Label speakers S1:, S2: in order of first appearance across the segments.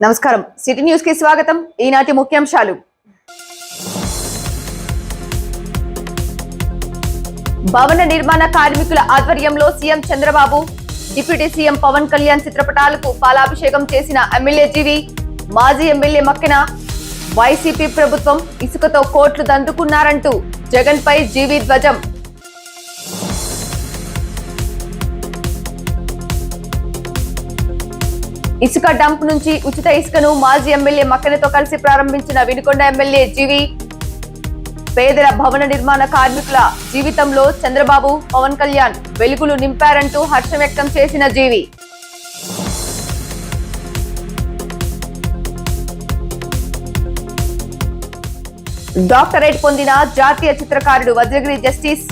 S1: నమస్కారం. సిటీ న్యూస్కి స్వాగతం ఈనాటి ముఖ్యాంశాలు. భవన నిర్మాణ కార్మికుల ఆధ్వర్యంలో CM Chandrababu deputy CM Pawan Kalyan చిత్రపటాలకు పాలాభిషేకం చేసిన ఎమ్మెల్యే జీవి మాజీ ఎమ్మెల్యే మక్కిన వైసీపీ ప్రభుత్వం ఇసుకతో కోట్లు దందుకున్నారంటూ జగన్ పై జీవి ధ్వజం. ఇసుక డంప్ నుంచి ఉచిత ఇసుకను మాజీ ఎమ్మెల్యే మక్కనతో కలిసి ప్రారంభించిన వినుకొండ ఎమ్మెల్యే జీవి. పేదల భవన నిర్మాణ కార్మికుల జీవితంలో చంద్రబాబు పవన్ కళ్యాణ్ వెలుగులు నింపారంటూ హర్షం వ్యక్తం చేసిన జీవి. డాక్టరేట్ పొందిన జాతీయ చిత్రకారుడు వజ్రగిరి జస్టిస్.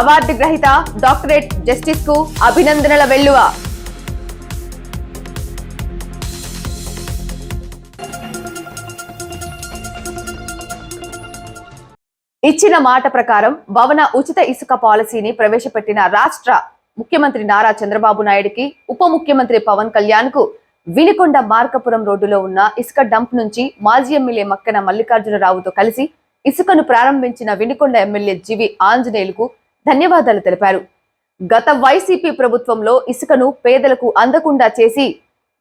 S1: అవార్డు గ్రహీత డాక్టరేట్ జస్టిస్కు అభినందనల వెల్లువ. ఇచ్చిన మాట ప్రకారం భవన ఉచిత ఇసుక పాలసీని ప్రవేశపెట్టిన రాష్ట్ర ముఖ్యమంత్రి నారా చంద్రబాబు నాయుడికి ఉప ముఖ్యమంత్రి పవన్ కళ్యాణ్కు వినికొండ మార్కపురం రోడ్డులో ఉన్న ఇసుక డంప్ నుంచి మాజీ ఎమ్మెల్యే మక్కన మల్లికార్జునరావుతో కలిసి ఇసుకను ప్రారంభించిన వినికొండ ఎమ్మెల్యే జివి ఆంజనేయులకు ధన్యవాదాలు తెలిపారు. గత వైసీపీ ప్రభుత్వంలో ఇసుకను పేదలకు అందకుండా చేసి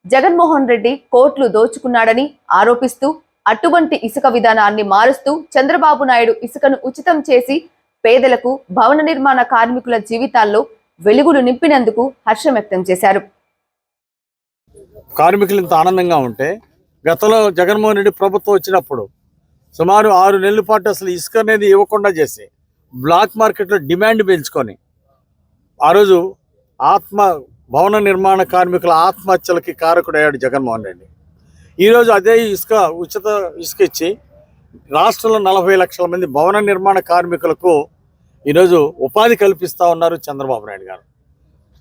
S1: జగన్మోహన్ రెడ్డి కోట్లు దోచుకున్నాడని ఆరోపిస్తూ అటువంటి ఇసుక విధానాన్ని మారుస్తూ చంద్రబాబు నాయుడు ఇసుకను ఉచితం చేసి పేదలకు భవన నిర్మాణ కార్మికుల జీవితాల్లో వెలుగులు నింపినందుకు హర్షం వ్యక్తం చేశారు.
S2: కార్మికులు ఇంత ఆనందంగా ఉంటే గతంలో జగన్మోహన్ రెడ్డి ప్రభుత్వం వచ్చినప్పుడు సుమారు ఆరు నెలల పాటు అసలు ఇసుక అనేది ఇవ్వకుండా చేసి బ్లాక్ మార్కెట్లో డిమాండ్ పెంచుకొని ఆ రోజు ఆత్మ భవన నిర్మాణ కార్మికుల ఆత్మహత్యలకి కారకుడయ్యాడు జగన్మోహన్ రెడ్డి. ఈరోజు అదే ఇసుక ఉచిత ఇసుక ఇచ్చి రాష్ట్రంలో నలభై లక్షల మంది భవన నిర్మాణ కార్మికులకు ఈరోజు ఉపాధి కల్పిస్తూ ఉన్నారు చంద్రబాబు నాయుడు గారు.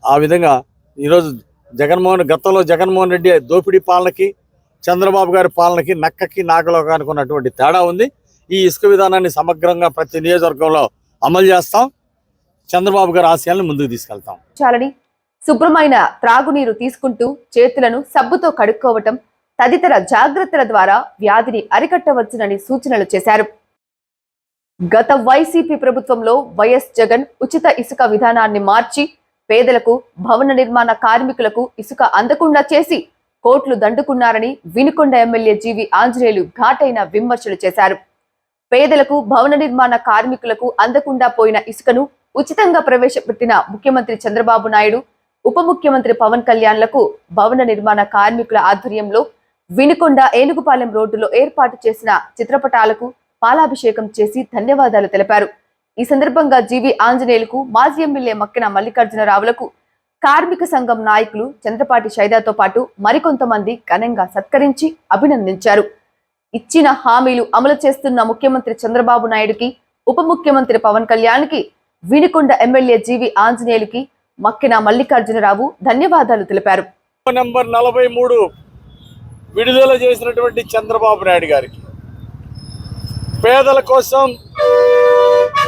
S2: ఆ విధంగా ఈరోజు జగన్మోహన్ గతంలో జగన్మోహన్ రెడ్డి దోపిడీ పాలనకి చంద్రబాబు గారి పాలనకి నక్కకి నాగలోకానికి ఉన్నటువంటి తేడా ఉంది. ఈ ఇసుక విధానాన్ని సమగ్రంగా ప్రతి నియోజకవర్గంలో అమలు చేస్తాం. చంద్రబాబు గారి ఆశయాలను ముందుకు తీసుకెళ్తాం.
S1: చాలని శుభ్రమైన త్రాగునీరు తీసుకుంటూ చేతులను సబ్బుతో కడుక్కోవటం తదితర జాగ్రత్తల ద్వారా వ్యాధిని అరికట్టవచ్చునని సూచనలు చేశారు. గత వైసీపీ ప్రభుత్వంలో వైఎస్ జగన్ ఉచిత ఇసుక విధానాన్ని మార్చి పేదలకు భవన నిర్మాణ కార్మికులకు ఇసుక అందకుండా చేసి కోట్లు దండుకున్నారని వినుకొండ ఎమ్మెల్యే జీవి ఆంజనేయులు ఘాటైన విమర్శలు చేశారు. పేదలకు భవన నిర్మాణ కార్మికులకు అందకుండా పోయిన ఇసుకను ఉచితంగా ప్రవేశపెట్టిన ముఖ్యమంత్రి చంద్రబాబు నాయుడు ఉప ముఖ్యమంత్రి పవన్ కళ్యాణ్లకు భవన నిర్మాణ కార్మికుల ఆధ్వర్యంలో వినుకొండ ఏనుగుపాలెం రోడ్డులో ఏర్పాటు చేసిన చిత్రపటాలకు పాలాభిషేకం చేసి ధన్యవాదాలు తెలిపారు. ఈ సందర్భంగా జీవి ఆంజనేయులకు మాజీ ఎమ్మెల్యే మక్కిన మల్లికార్జునరావులకు కార్మిక సంఘం నాయకులు చంద్రపాటి షైదాతో పాటు మరికొంతమంది ఘనంగా సత్కరించి అభినందించారు. ఇచ్చిన హామీలు అమలు చేస్తున్న ముఖ్యమంత్రి చంద్రబాబు నాయుడుకి ఉప ముఖ్యమంత్రి పవన్ కళ్యాణ్కి వినుకొండ ఎమ్మెల్యే జీవి ఆంజనేయులకి మక్కిన మల్లికార్జునరావు ధన్యవాదాలు తెలిపారు.
S2: నలభై మూడు విడుదల చేసినటువంటి చంద్రబాబు నాయుడు గారికి. పేదల కోసం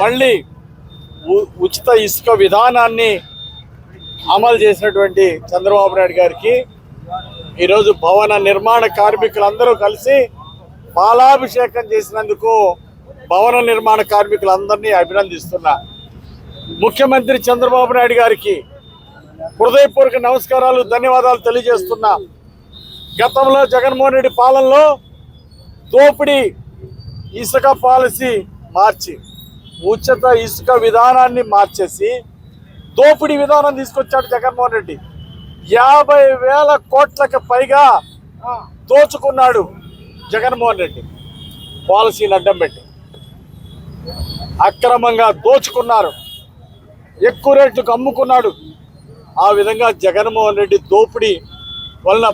S2: మళ్ళీ ఉ- ఉచిత ఇసుక విధానాన్ని అమలు చేసినటువంటి చంద్రబాబు నాయుడు గారికి ఈరోజు భవన నిర్మాణ కార్మికులందరూ కలిసి పాలాభిషేకం చేసినందుకు భవన నిర్మాణ కార్మికులందరినీ అభినందిస్తున్నా. ముఖ్యమంత్రి చంద్రబాబు నాయుడు గారికి హృదయపూర్వక నమస్కారాలు ధన్యవాదాలు తెలియజేస్తున్నా. గతంలో జగన్మోహన్ రెడ్డి పాలనలో దోపిడీ ఇసుక పాలసీ మార్చి ఉచిత ఇసుక విధానాన్ని మార్చేసి దోపిడీ విధానం తీసుకొచ్చాడు జగన్మోహన్ రెడ్డి. యాభై వేల కోట్లకు పైగా దోచుకున్నాడు జగన్మోహన్ రెడ్డి. పాలసీని అడ్డం పెట్టి. అక్రమంగా దోచుకున్నారు. ఎక్కువ రేట్లకు అమ్ముకున్నాడు. ఆ విధంగా జగన్మోహన్ రెడ్డి దోపిడీ వలన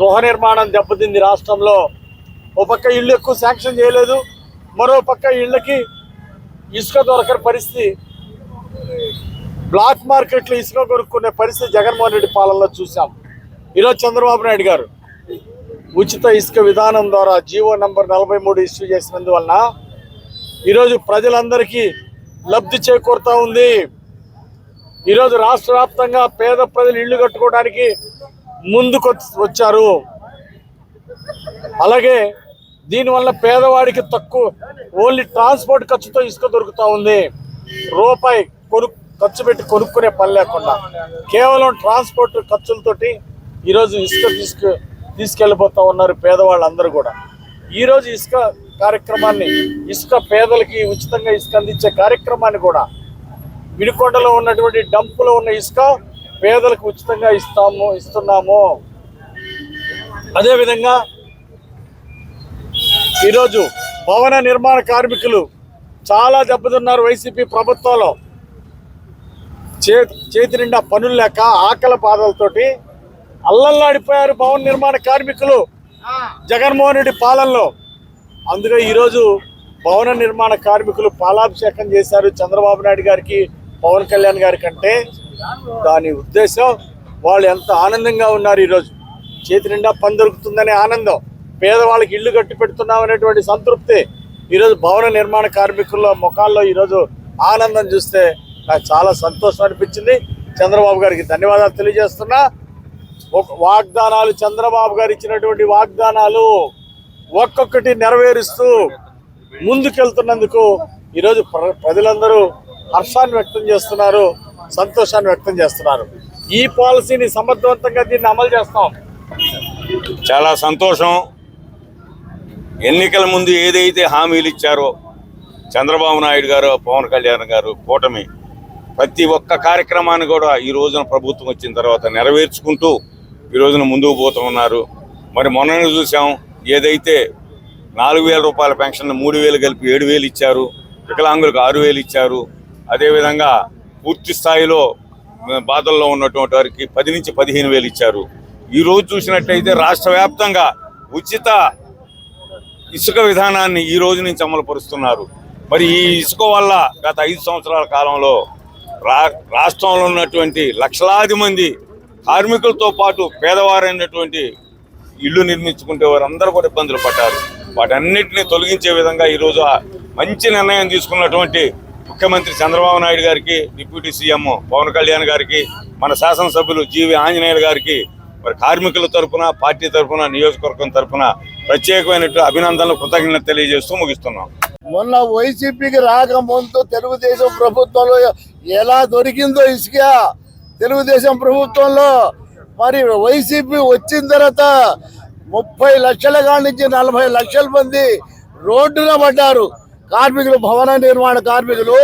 S2: గృహ నిర్మాణం దెబ్బతింది రాష్ట్రంలో. ఓ పక్క ఇల్లు ఎక్కువ శాంక్షన్ చేయలేదు. మరో పక్క ఇళ్ళకి ఇసుక దొరకని పరిస్థితి. బ్లాక్ మార్కెట్లో ఇసుక కొనుక్కునే పరిస్థితి జగన్మోహన్ రెడ్డి పాలనలో చూసాం ఈరోజు చంద్రబాబు నాయుడు గారు ఉచిత ఇసుక విధానం ద్వారా జీవో నంబర్ నలభై మూడు ఇష్యూ చేసినందువలన ఈరోజు ప్రజలందరికీ లబ్ధి చేకూరుతూ ఉంది. ఈరోజు రాష్ట్ర వ్యాప్తంగా పేద ప్రజలు ఇళ్ళు కట్టుకోవడానికి ముందుకు వచ్చారు. అలాగే దీనివల్ల పేదవాడికి తక్కువ ఓన్లీ ట్రాన్స్పోర్ట్ ఖర్చుతో ఇసుక దొరుకుతూ ఉంది. రూపాయి కొను ఖర్చు పెట్టి కొనుక్కునే పని లేకుండా. కేవలం ట్రాన్స్పోర్ట్ ఖర్చులతోటి ఈరోజు ఇసుక తీసుకు తీసుకెళ్ళిపోతూ ఉన్నారు పేదవాళ్ళందరూ కూడా. ఈరోజు ఇసుక కార్యక్రమాన్ని ఇసుక పేదలకి ఉచితంగా ఇసుక అందించే కార్యక్రమాన్ని కూడా వినుకొండలో ఉన్నటువంటి డంపులో ఉన్న ఇసుక పేదలకు ఉచితంగా ఇస్తాము ఇస్తున్నాము. అదేవిధంగా ఈరోజు భవన నిర్మాణ కార్మికులు చాలా దెబ్బతిన్నారు వైసీపీ ప్రభుత్వంలో. చే చేతి నిండా పనులు లేక ఆకల బాధలతోటి అల్లల్లాడిపోయారు భవన నిర్మాణ కార్మికులు జగన్మోహన్ రెడ్డి పాలనలో. అందుకే ఈరోజు భవన నిర్మాణ కార్మికులు పాలాభిషేకం చేశారు చంద్రబాబు నాయుడు గారికి పవన్ కళ్యాణ్ గారి కంటే. దాని ఉద్దేశం వాళ్ళు ఎంత ఆనందంగా ఉన్నారు ఈరోజు. చేతి నిండా పని దొరుకుతుందనే ఆనందం. పేదవాళ్ళకి ఇల్లు కట్టి పెడుతున్నాం అనేటువంటి సంతృప్తి. ఈరోజు భవన నిర్మాణ కార్మికుల్లో ముఖాల్లో ఈరోజు ఆనందం చూస్తే నాకు చాలా సంతోషం అనిపించింది. చంద్రబాబు గారికి ధన్యవాదాలు తెలియజేస్తున్నా. వాగ్దానాలు చంద్రబాబు గారు ఇచ్చినటువంటి వాగ్దానాలు ఒక్కొక్కటి నెరవేరుస్తూ ముందుకెళ్తున్నందుకు ఈరోజు ప్ర- ప్రజలందరూ హర్షాన్ని వ్యక్తం చేస్తున్నారు. సంతోషాన్ని వ్యక్తం చేస్తున్నారు. ఈ పాలసీని సమర్థవంతంగా దీన్ని అమలు చేస్తాం.
S3: చాలా సంతోషం. ఎన్నికల ముందు ఏదైతే హామీలు ఇచ్చారో చంద్రబాబు నాయుడు గారు పవన్ కళ్యాణ్ గారు కూటమి ప్రతి ఒక్క కార్యక్రమాన్ని కూడా ఈ రోజున ప్రభుత్వం వచ్చిన తర్వాత నెరవేర్చుకుంటూ ఈ రోజున ముందుకు పోతూ ఉన్నారు. మరి మొన్న చూసాం ఏదైతే నాలుగు వేల రూపాయల పెన్షన్ మూడు వేలు కలిపి ఏడు వేలు ఇచ్చారు వికలాంగులకు ఆరు వేలు ఇచ్చారు అదేవిధంగా పూర్తి స్థాయిలో బాధల్లో ఉన్నటువంటి వారికి పది నుంచి పదిహేను వేలు ఇచ్చారు. ఈ రోజు చూసినట్టయితే రాష్ట్ర వ్యాప్తంగా ఉచిత ఇసుక విధానాన్ని ఈ రోజు నుంచి అమలుపరుస్తున్నారు మరి ఈ ఇసుక వల్ల గత ఐదు సంవత్సరాల కాలంలో రా రాష్ట్రంలో ఉన్నటువంటి లక్షలాది మంది కార్మికులతో పాటు పేదవారైనటువంటి ఇల్లు నిర్మించుకుంటే వారందరూ కూడా ఇబ్బందులు పడ్డారు. వాటన్నిటిని తొలగించే విధంగా ఈరోజు మంచి నిర్ణయం తీసుకున్నటువంటి ముఖ్యమంత్రి చంద్రబాబు నాయుడు గారికి డిప్యూటీ సీఎం పవన్ కళ్యాణ్ గారికి మన శాసనసభ్యులు జీవి ఆంజనేయులు గారికి మరి కార్మికుల తరఫున పార్టీ తరఫున నియోజకవర్గం తరపున ప్రత్యేకమైన అభినందనలు కృతజ్ఞత తెలియజేస్తూ ముగిస్తున్నాం.
S4: మొన్న వైసీపీకి రాకముందు తెలుగుదేశం ప్రభుత్వంలో ఎలా దొరికిందో ఇసుక? తెలుగుదేశం ప్రభుత్వంలో మరి వైసీపీ వచ్చిన తర్వాత ముప్పై లక్షల కాడి నుంచి నలభై లక్షల మంది రోడ్డున పడ్డారు. కార్మికులు భవన నిర్మాణ కార్మికులు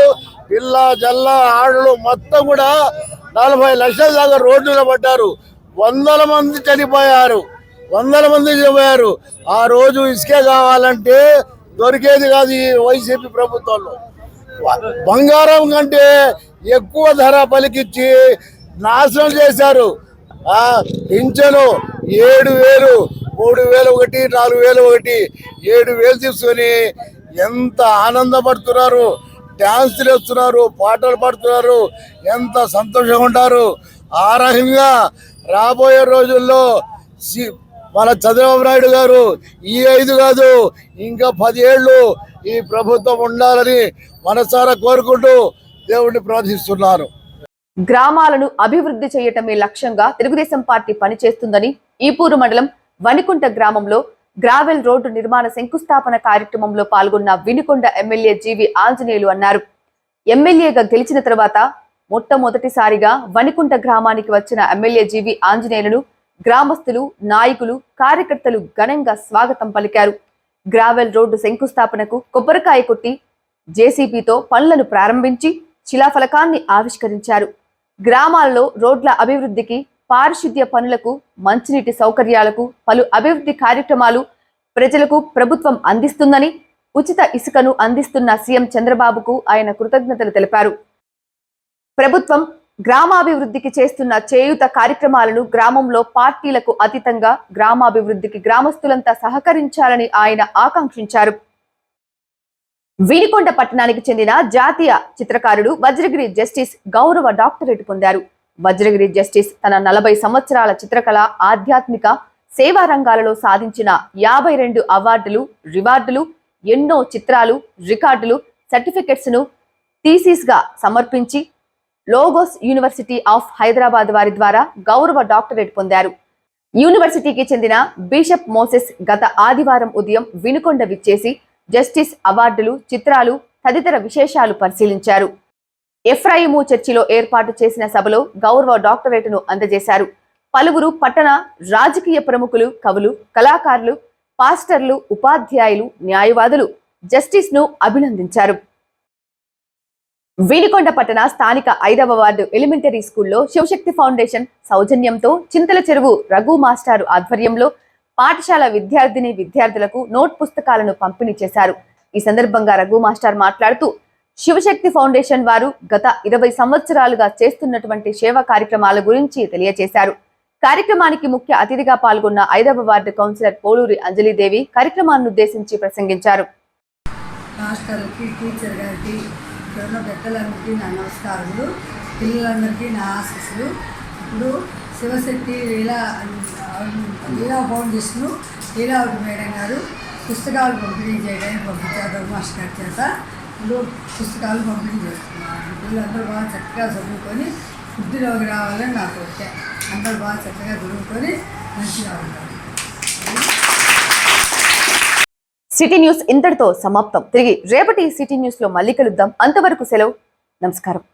S4: పిల్ల జల్ల ఆడలు మొత్తం కూడా నలభై లక్షల దాకా రోడ్డున పడ్డారు. వందల మంది చనిపోయారు. వందల మంది చనిపోయారు. ఆ రోజు ఇసుకే కావాలంటే దొరికేది కాదు ఈ వైసీపీ ప్రభుత్వంలో. బంగారం కంటే ఎక్కువ ధర పలికిచ్చి నాశనం చేశారు. పింఛను ఏడు వేలు మూడు వేలు ఒకటి నాలుగు వేలు ఒకటి ఏడు వేలు తీసుకొని ఎంత ఆనందపడుతున్నారు డ్యాన్సులు వేస్తున్నారు పాటలు పాడుతున్నారు ఎంత సంతోషంగా ఉంటారు. ఆ రకంగా రాబోయే రోజుల్లో మన చంద్రబాబు నాయుడు గారు ఈ ఐదు కాదు ఇంకా పది ఏళ్ళు ఈ ప్రభుత్వం ఉండాలని మనసారా కోరుకుంటూ దేవుణ్ణి ప్రార్థిస్తున్నారు.
S1: గ్రామాలను అభివృద్ధి చేయటమే లక్ష్యంగా తెలుగుదేశం పార్టీ పనిచేస్తుందని ఈపూరు మండలం వనికుంట గ్రామంలో గ్రావెల్ రోడ్డు నిర్మాణ శంకుస్థాపన కార్యక్రమంలో పాల్గొన్న వినుకొండ ఎమ్మెల్యే జీవి ఆంజనేయులు అన్నారు. ఎమ్మెల్యేగా గెలిచిన తర్వాత మొట్టమొదటిసారిగా వనికుంట గ్రామానికి వచ్చిన ఎమ్మెల్యే జీవి ఆంజనేయులను గ్రామస్తులు నాయకులు కార్యకర్తలు ఘనంగా స్వాగతం పలికారు. గ్రావెల్ రోడ్డు శంకుస్థాపనకు కొబ్బరికాయ కొట్టి జేసీబీతో పనులను ప్రారంభించి శిలాఫలకాన్ని ఆవిష్కరించారు. గ్రామాల్లో రోడ్ల అభివృద్ధికి పారిశుద్ధ్య పనులకు మంచినీటి సౌకర్యాలకు పలు అభివృద్ధి కార్యక్రమాలు ప్రజలకు ప్రభుత్వం అందిస్తుందని ఉచిత ఇసుకను అందిస్తున్న సీఎం చంద్రబాబుకు ఆయన కృతజ్ఞతలు తెలిపారు. ప్రభుత్వం గ్రామాభివృద్ధికి చేస్తున్న చేయూత కార్యక్రమాలను గ్రామంలో పార్టీలకు అతీతంగా గ్రామాభివృద్ధికి గ్రామస్తులంతా సహకరించాలని ఆయన ఆకాంక్షించారు. వినికొండ పట్టణానికి చెందిన జాతీయ చిత్రకారుడు వజ్రగిరి జస్టిస్ గౌరవ డాక్టరేట్ పొందారు. వజ్రగిరి జస్టిస్ తన నలభై సంవత్సరాల చిత్రకళ ఆధ్యాత్మిక సేవా రంగాలలో సాధించిన యాభై రెండు అవార్డులు రివార్డులు ఎన్నో చిత్రాలు రికార్డులు సర్టిఫికెట్స్ను సమర్పించి లోగోస్ యూనివర్సిటీ ఆఫ్ హైదరాబాద్ వారి ద్వారా గౌరవ డాక్టరేట్ పొందారు. యూనివర్సిటీకి చెందిన బిషప్ మోసెస్ గత ఆదివారం ఉదయం వినుకొండ విచ్చేసి జస్టిస్ అవార్డులు చిత్రాలు తదితర విశేషాలు పరిశీలించారు. ఎఫ్రాయిము చర్చిలో ఏర్పాటు చేసిన సభలో గౌరవ డాక్టరేటును అందజేశారు. పలువురు పట్టణ రాజకీయ ప్రముఖులు కవులు కళాకారులు పాస్టర్లు ఉపాధ్యాయులు న్యాయవాదులు జస్టిస్ను అభినందించారు. వీనికొండ పట్టణ స్థానిక ఐదవ వార్డు ఎలిమెంటరీ స్కూల్లో శివశక్తి ఫౌండేషన్ సౌజన్యంతో చింతల చెరువు రఘు మాస్టారు ఆధ్వర్యంలో పాఠశాల విద్యార్థిని విద్యార్థులకు నోట్ పుస్తకాలను పంపిణీ చేశారు. ఈ సందర్భంగా రఘు మాస్టర్ మాట్లాడుతూ శివశక్తి ఫౌండేషన్ వారు గత ఇరవై సంవత్సరాలుగా చేస్తున్నటువంటి సేవ కార్యక్రమాల గురించి తెలియజేశారు. కార్యక్రమానికి ముఖ్య అతిథిగా పాల్గొన్న ఐదవ వార్డు కౌన్సిలర్ పోలూరి అంజలిదేవి కార్యక్రమాన్ని ఉద్దేశించి ప్రసంగించారు.
S5: మాస్టర్కి టీచర్ గారికి ఇక్కడున్న పెద్దలందరికీ నా నమస్కారములు పిల్లలందరికీ నా ఆశీస్సులు. ఇప్పుడు శివశక్తి లీలా లీలా ఫౌండేషన్ లీలావతి మేడం గారు పుస్తకాలు పంపిణీ చేయడానికి పంపించారు మాస్టర్ గారి చేత. ఇప్పుడు పుస్తకాలు పంపిణీ చేస్తున్నాను పిల్లలందరూ బాగా చక్కగా చదువుకొని వృద్ధిలోకి రావాలని నాకు వచ్చాయి. అందరూ బాగా చక్కగా చదువుకొని మంచిగా ఉంటారు.
S1: సిటీ న్యూస్ ఇంతటితో సమాప్తం. తిరిగి రేపటి సిటీ న్యూస్లో మళ్ళీ కలుద్దాం. అంతవరకు సెలవు. నమస్కారం.